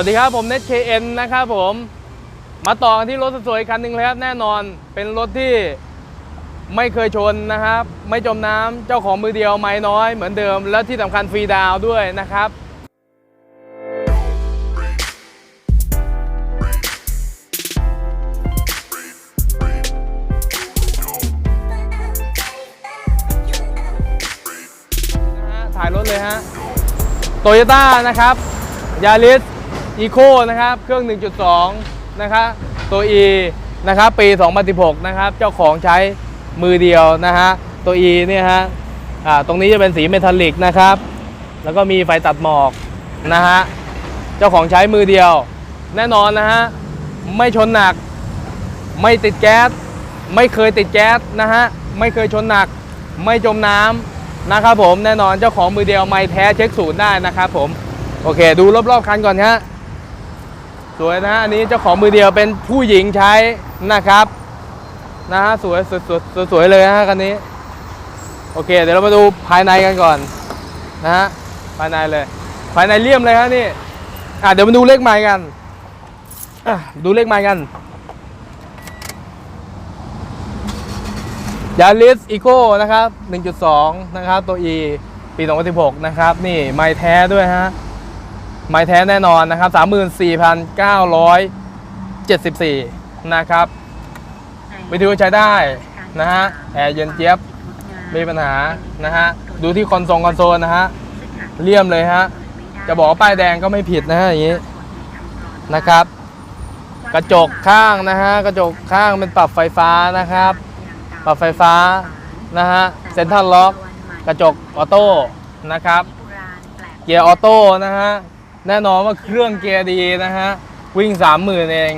วัสดีครับผมเน็ตเคเอ็นนะครับผมมาต่อกันที่รถสวยๆคันหนึ่งเลยครับแน่นอนเป็นรถที่ไม่เคยชนนะครับ ไม่จมน้ำเจ้าของมือเดียวไม่น้อยเหมือนเดิม และที่สำคัญฟรีดาวด้วยนะครับถ่ายรถเลยฮะโตโยต้านะครับยาริส อีโคนะครับ เครื่อง 1.2 นะครับ ตัว E นะครับ ปี 2016 นะครับ เจ้าของใช้มือเดียวนะฮะ ตัว E เนี่ยฮะอ่าตรงนี้จะเป็นสีเมทัลลิกนะครับ แล้วก็มีไฟตัดหมอกนะฮะ เจ้าของใช้มือเดียว แน่นอนนะฮะ ไม่ชนหนัก ไม่ติดแก๊ส ไม่เคยติดแก๊สนะฮะ ไม่เคยชนหนัก ไม่จมน้ำนะครับผม แน่นอนเจ้าของมือเดียวไม่แท้เช็คศูนย์ได้นะครับผม โอเค ดูรอบๆคันก่อนฮะ สวยนะอันนี้เจ้าของมือเดียวเป็นผู้หญิงใช้นะครับนะฮะสวยสวยสวยสวยสวยเลยนะฮะคันนี้ โอเค เดี๋ยวเรามาดูภายในกันก่อนนะฮะภายในเลย ภายในเลี่ยมเลยฮะนี่อะเดี๋ยวมาดูเลขไม้กันอะดูเลขไม้กันยาริสอีโก้นะครับ 1.2 นะครับ ตัว E ปี 2016 นะครับ นี่ ไม้แท้ด้วยฮะ ไม้แท้แน่นอนนะครับ 34,974 นะครับ วิทยุใช้ได้นะฮะแอร์เย็นเจี๊ยบไม่มีปัญหานะฮะ ดูที่คอนโซลคอนโซลนะฮะเลี่ยมเลยฮะ จะบอกว่าป้ายแดงก็ไม่ผิดนะฮะอย่างนี้นะครับ กระจกข้างนะฮะกระจกข้างเป็นปรับไฟฟ้านะครับ ปรับไฟฟ้านะฮะเซ็นทรัลล็อก กระจกออโต้นะครับ เกียร์ออโต้นะฮะ แน่นอนว่าเครื่องเกียร์ดีนะฮะ วิ่ง30,000เอง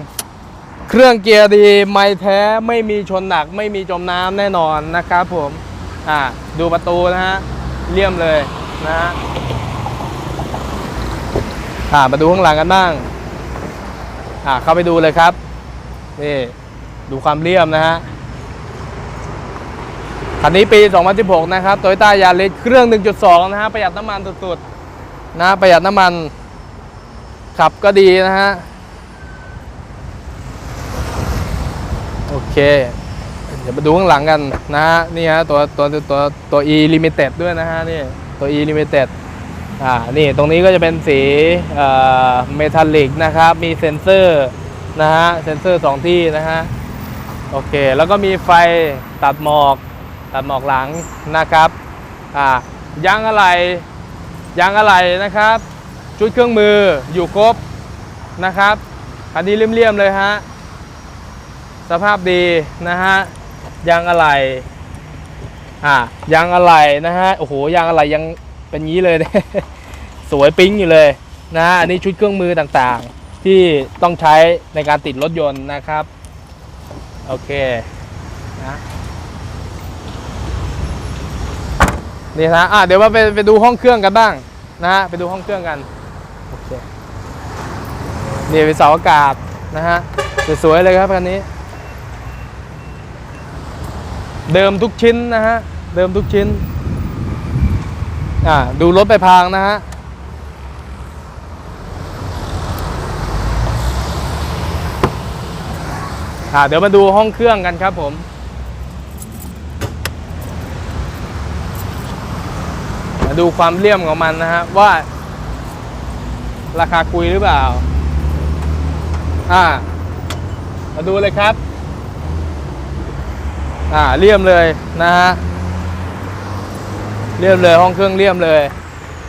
เครื่องเกียร์ดีไม่แท้ไม่มีชนหนัก ไม่มีจมน้ำแน่นอนนะครับผมอ่าดูประตูนะฮะเลี่ยมเลยนะฮะอ่ามาดูข้างหลังกันบ้างอ่าเข้าไปดูเลยครับนี่ดูความเลี่ยมนะฮะคันนี้ปี 2016 นะครับโตโยต้ายาริสเครื่อง 1.2 นะฮะ ประหยัดน้ำมันสุดๆ นะ ประหยัดน้ำมัน ขับก็ดีนะฮะ โอเค เดี๋ยวมาดูข้างหลังกันนะฮะ นี่ฮะ ตัวตัวตัวตัว E Limited ด้วยนะฮะ นี่ ตัว E Limited อ่า นี่ตรงนี้ก็จะเป็นสีเอ่อเมทัลลิกนะครับ มีเซ็นเซอร์นะฮะ เซ็นเซอร์สองที่นะฮะ โอเค แล้วก็มีไฟตัดหมอก ตัดหมอกหลังนะครับ อ่ายางอะไรยางอะไรนะครับ ชุดเครื่องมืออยู่ครบนะครับคันนี้เลี่ยมๆเลยฮะสภาพดีนะฮะยางอะไรอ่ายางอะไรนะฮะโอ้โหยางอะไรยังเป็นงี้เลยเนี่ยสวยปิ๊งอยู่เลยนะฮะอันนี้ชุดเครื่องมือต่างๆ ที่ต้องใช้ในการติดรถยนต์นะครับ โอเคนะนี่นะอะเดี๋ยวมาไปไปดูห้องเครื่องกันบ้างนะฮะไปดูห้องเครื่องกัน นี่เป็นเสาอากาศนะฮะสวยๆเลยครับคันนี้ เดิมทุกชิ้นนะฮะเดิมทุกชิ้นอ่าดูรถไปพางนะฮะอ่าเดี๋ยวมาดูห้องเครื่องกันครับผมมาดูความเลี่ยมของมันนะฮะว่าราคาคุยหรือเปล่า อ่า มาดูเลยครับ อ่าเลี่ยมเลยนะฮะเลี่ยมเลยห้องเครื่องเลี่ยมเลย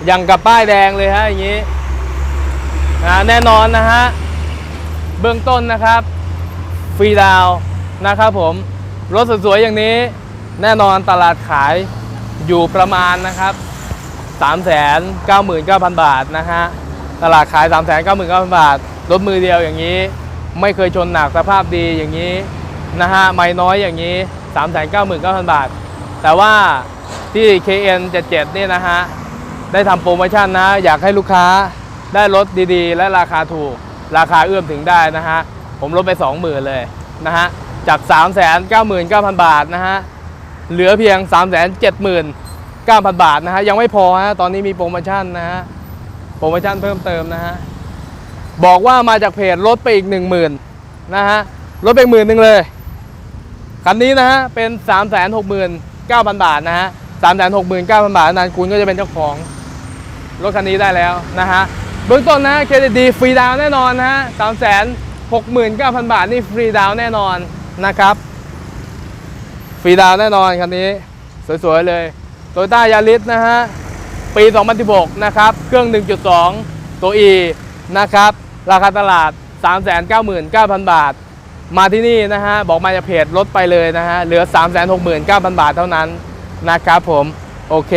ยังกับป้ายแดงเลยฮะอย่างนี้อ่าแน่นอนนะฮะเบื้องต้นนะครับฟรีดาวน์นะครับผม รถสวยๆอย่างนี้ แน่นอนตลาดขายอยู่ประมาณนะครับ 399,000 บาทนะฮะ ตลาดขาย399,000บาทรถมือเดียวอย่างนี้ ไม่เคยชนหนักสภาพดีอย่างนี้นะฮะไม่น้อยอย่างนี้399,000บาท แต่ว่าที่ KN 77นี่นะฮะได้ทำโปรโมชั่นนะ อยากให้ลูกค้าได้รถดีๆ และราคาถูก ราคาเอื้อมถึงได้นะฮะผมลดไป 20,000 เลยนะฮะจาก 399,000 บาทนะฮะเหลือเพียง 379,000 บาทนะฮะยังไม่พอฮะตอนนี้มีโปรโมชั่นนะฮะ โปรโมชั่นเพิ่มเติมนะฮะ บอกว่ามาจากเพจลดไปอีก 1 0,000นะฮะลดไปหมื่นหนึ่งเลย คันนี้นะฮะเป็น 3 6 9 0 0 0 บาทนะฮะ3 6 9 0 0 0บาทนานคุณก็จะเป็นเจ้าของรถคันนี้ได้แล้วนะฮะเบื้องต้นนะเครดิตดีฟรีดาวแน่นอนนะฮะสามแสนหกหมื่นเก้าพันบาทนี่ฟรีดาวแน่นอนนะครับ ฟรีดาวแน่นอนคันนี้ สวยๆเลยโตโยต้ายาริสนะฮะ ปี 2016 นะครับ เครื่อง 1.2 ตัว E นะครับ ราคาตลาด 399,000 บาท มาที่นี่นะฮะ บอกมาจะเพจลดไปเลยนะฮะ เหลือ 369,000 บาทเท่านั้นนะครับผม โอเค